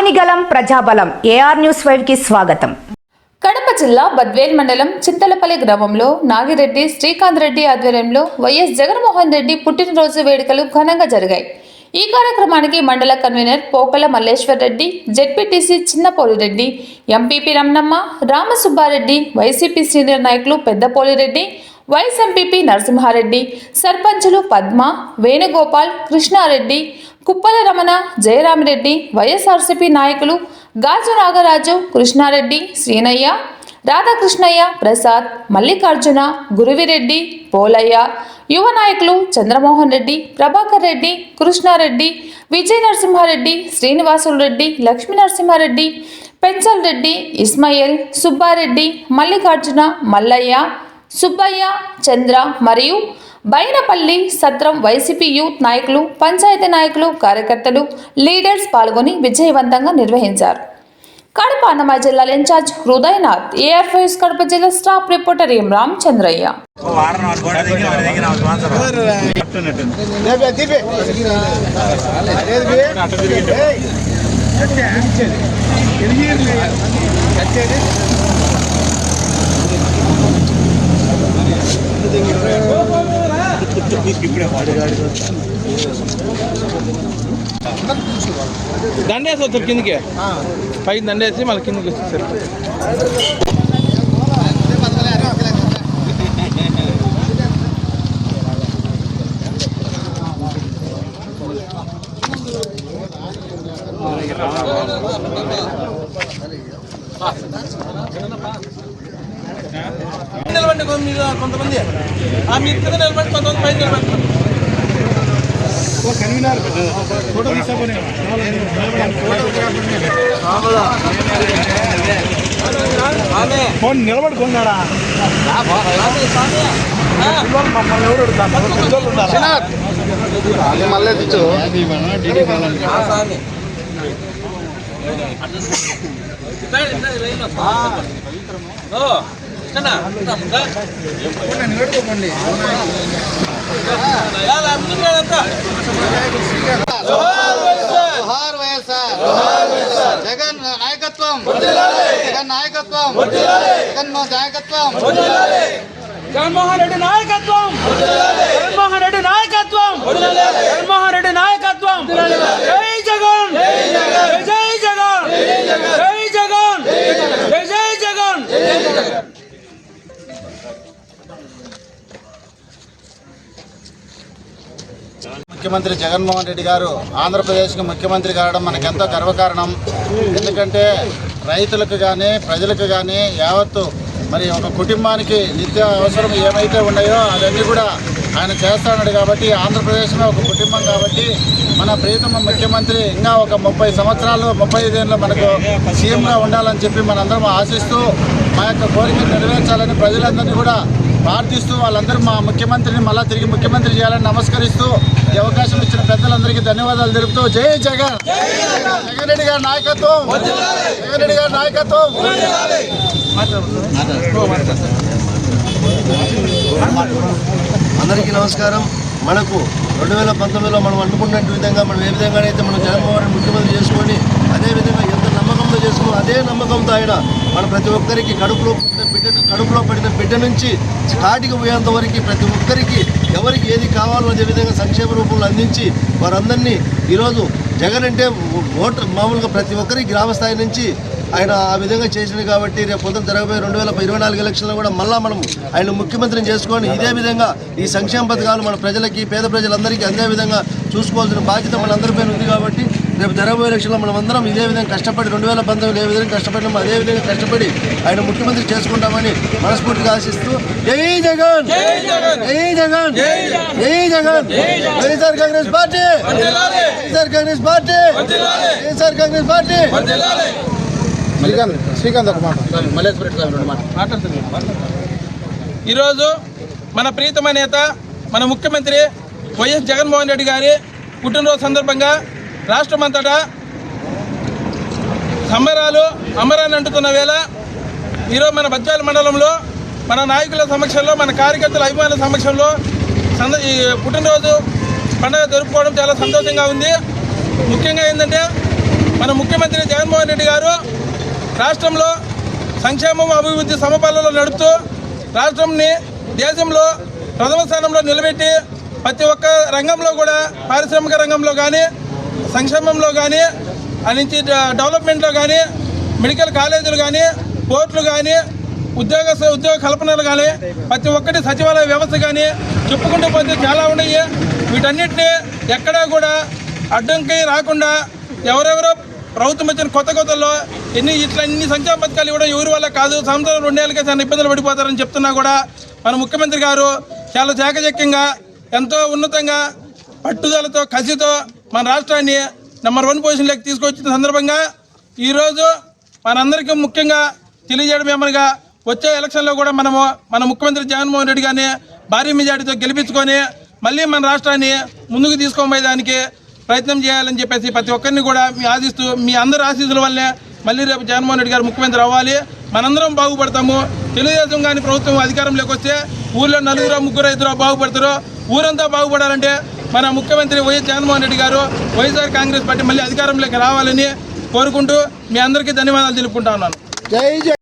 ఆపనిగలం ప్రజాబలం. AR news ఫైవ్కి స్వాగతం. కడప జిల్లా బద్వేల్ మండలం చింతలపల్లి గ్రామంలో నాగిరెడ్డి శ్రీకాంత్ రెడ్డి ఆధ్వర్యంలో వైఎస్ జగన్మోహన్ రెడ్డి పుట్టినరోజు వేడుకలు ఘనంగా జరిగాయి. ఈ కార్యక్రమానికి మండల convener Pokala Malleswar Reddy ZPTC Chinnapolireddy MPP Ramanamma Ramasubbareddy YCP senior నాయకులు పెద్దపోలిరెడ్డి వైస్ ఎంపీపీ నరసింహారెడ్డి సర్పంచులు పద్మ వేణుగోపాల్ కృష్ణారెడ్డి కుప్పల రమణ జయరామిరెడ్డి వైఎస్ఆర్సీపీ నాయకులు గాజు నాగరాజు కృష్ణారెడ్డి శ్రీనయ్య రాధాకృష్ణయ్య ప్రసాద్ మల్లికార్జున గురువిరెడ్డి పోలయ్య యువ నాయకులు చంద్రమోహన్ రెడ్డి ప్రభాకర్ రెడ్డి కృష్ణారెడ్డి విజయ నరసింహారెడ్డి శ్రీనివాసులు రెడ్డి లక్ష్మీ నరసింహారెడ్డి పెంచల్ రెడ్డి ఇస్మాయిల్ సుబ్బారెడ్డి మల్లికార్జున మల్లయ్య సుబ్బయ్య చంద్ర మరియు బైనపల్లి సత్రం వైసీపీ యూత్ నాయకులు పంచాయతీ నాయకులు కార్యకర్తలు లీడర్స్ పాల్గొని విజయవంతంగా నిర్వహించారు. కడప అన్నమయ్య జిల్లాల ఇన్ఛార్జ్ హృదయనాథ్ ఏఆర్ కడప జిల్లా స్టాఫ్ రిపోర్టర్ ఎం రామచంద్రయ్య. వారం దండేసి వచ్చారు కిందికి. పైకి దండేసి మళ్ళీ కిందికి వచ్చేసారు. నిలబండి కొంత- మీరు కొంతమంది ఆ మీరు కింద నిలబడి కొంతమంది పైన నిలబడి ఫోన్ నిలబడుకున్నాడా మళ్ళీ తెచ్చు జోహార్ వైఎస్ఆర్. జగన్ నాయకత్వం. జగన్ నాయకత్వం. జగన్ నాయకత్వం. జగన్మోహన్ రెడ్డి నాయకత్వం. జగన్మోహన్ రెడ్డి నాయకత్వం. ముఖ్యమంత్రి జగన్మోహన్ రెడ్డి గారు ఆంధ్రప్రదేశ్కి ముఖ్యమంత్రి కావడం మనకెంతో గర్వకారణం. ఎందుకంటే రైతులకు కానీ ప్రజలకు కానీ యావత్తు మరి ఒక కుటుంబానికి నిత్య అవసరం ఏమైతే ఉన్నాయో అవన్నీ కూడా ఆయన చేస్తాడు కాబట్టి ఆంధ్రప్రదేశ్లో ఒక కుటుంబం కాబట్టి మన ప్రియతమ ముఖ్యమంత్రి ఇంకా ఒక ముప్పై సంవత్సరాలు ముప్పై ఐదేళ్ళు మనకు సీఎంగా ఉండాలని చెప్పి మనందరం ఆశిస్తూ మా యొక్క కోరిక నెరవేర్చాలని ప్రజలందరినీ కూడా ప్రార్థిస్తూ వాళ్ళందరూ మా ముఖ్యమంత్రిని మళ్ళా తిరిగి ముఖ్యమంత్రి చేయాలని నమస్కరిస్తూ ఈ అవకాశం ఇచ్చిన పెద్దలందరికీ ధన్యవాదాలు తెలుపుతూ జై జగన్. జగన్ రెడ్డి గారి నాయకత్వం. జగన్ రెడ్డి గారి నాయకత్వం. అందరికీ నమస్కారం. మనకు రెండు వేల పంతొమ్మిదిలో మనం అనుకున్నట్టు విధంగా మనం ఏ విధంగా అయితే మనం జగన్మోహన్ రెడ్డి ముఖ్యమంత్రి చేసుకొని అదే విధంగా ఎంత నమ్మకంతో చేసుకున్నాం అదే నమ్మకంతో ఆయన మన ప్రతి ఒక్కరికి కడుపులో బిడ్డ కడుపులో పడిన బిడ్డ నుంచి స్టార్టింగ్ పోయేంత వరకు ప్రతి ఒక్కరికి ఎవరికి ఏది కావాలో అదే విధంగా సంక్షేమ రూపంలో అందించి వారందరినీ ఈరోజు జగన్ అంటే ఓటు మామూలుగా ప్రతి ఒక్కరికి గ్రామ స్థాయి నుంచి ఆయన ఆ విధంగా చేసింది కాబట్టి రేపు పొద్దున జరగబోయే రెండు వేల ఇరవై నాలుగు ఎలక్షన్లో కూడా మళ్ళీ మనం ఆయన ముఖ్యమంత్రిని చేసుకొని ఇదే విధంగా ఈ సంక్షేమ పథకాలు మన ప్రజలకి పేద ప్రజలందరికీ అందే విధంగా చూసుకోవాల్సిన బాధ్యత మనందరిపైన ఉంది కాబట్టి రేపు జరగబోయే ఎలక్షన్లో మనం అందరం ఇదే విధంగా కష్టపడి రెండు వేల పంతొమ్మిది ఏ విధంగా కష్టపడినామో అదే విధంగా కష్టపడి ఆయన ముఖ్యమంత్రి చేసుకుంటామని మనస్ఫూర్తిగా ఆశిస్తూ జై జగన్! జై జగన్! జై Jagan! YSR Congress party! YSR Congress party! YSR Congress party! Srikanth Srikanth ఒక మాట. మల్లేశ్వర రెడ్డి గారు రెండు మాట మాట్లాడుతుంది ఈరోజు మన ప్రీతమ నేత మన ముఖ్యమంత్రి వైఎస్ జగన్మోహన్ రెడ్డి గారి పుట్టినరోజు సందర్భంగా రాష్ట్రమంతటా సంబరాలు అమరాన్ని అంటుతున్న వేళ ఈరోజు మన బజ్జాల మండలంలో మన నాయకుల సమక్షంలో మన కార్యకర్తల అభిమానుల సమక్షంలో సంద ఈ పుట్టినరోజు పండుగ జరుపుకోవడం చాలా సంతోషంగా ఉంది. ముఖ్యంగా ఏంటంటే మన ముఖ్యమంత్రి జగన్మోహన్ రెడ్డి గారు రాష్ట్రంలో సంక్షేమం అభివృద్ధి సమపాలలో నడుపుతూ రాష్ట్రంని దేశంలో ప్రథమ స్థానంలో నిలబెట్టి ప్రతి ఒక్క రంగంలో కూడా పారిశ్రామిక రంగంలో కానీ సంక్షేమంలో కానీ నుంచి డెవలప్మెంట్లో కానీ మెడికల్ కాలేజీలు కానీ పోర్టులు కానీ ఉద్యోగ ఉద్యోగ కల్పనలు కానీ ప్రతి ఒక్కటి సచివాలయ వ్యవస్థ కానీ చెప్పుకుంటూ పోతే చాలా ఉన్నాయి. వీటన్నిటినీ ఎక్కడా కూడా అడ్డంకి రాకుండా ఎవరెవరో ప్రభుత్వం వచ్చిన కొత్త కొత్తలో ఎన్ని ఇట్లా ఇన్ని సంక్షేమ పథకాలు ఇవ్వడం ఎవరి వల్ల కాదు. సంవత్సరం రెండేళ్ళకే చాలా ఇబ్బందులు పడిపోతారని చెప్తున్నా కూడా మన ముఖ్యమంత్రి గారు చాలా చాకచక్యంగా ఎంతో ఉన్నతంగా పట్టుదలతో కసితో మన రాష్ట్రాన్ని నెంబర్ వన్ పొజిషన్లోకి తీసుకొచ్చిన సందర్భంగా ఈరోజు మనందరికీ ముఖ్యంగా తెలియజేయడం ఏమనగా వచ్చే ఎలక్షన్లో కూడా మనము మన ముఖ్యమంత్రి జగన్మోహన్ రెడ్డి గారిని భారీ మెజార్టీతో గెలిపించుకొని మళ్ళీ మన రాష్ట్రాన్ని ముందుకు తీసుకోబోయేదానికి ప్రయత్నం చేయాలని చెప్పేసి ప్రతి ఒక్కరిని కూడా మీ ఆశిస్తూ మీ అందరి ఆశీస్సుల వల్లే మళ్ళీ రేపు జగన్మోహన్ రెడ్డి గారు ముఖ్యమంత్రి అవ్వాలి. మనందరం బాగుపడతాము. తెలుగుదేశం కానీ ప్రభుత్వం అధికారంలోకి వస్తే ఊళ్ళో నలుగురు ముగ్గురు ఇద్దరు బాగుపడతారు. ఊరంతా బాగుపడాలంటే మన ముఖ్యమంత్రి వైఎస్ జగన్మోహన్ రెడ్డి గారు వైఎస్ఆర్ కాంగ్రెస్ పార్టీ మళ్ళీ అధికారంలోకి రావాలని కోరుకుంటూ మీ అందరికీ ధన్యవాదాలు తెలుపుకుంటా ఉన్నాను. జై జై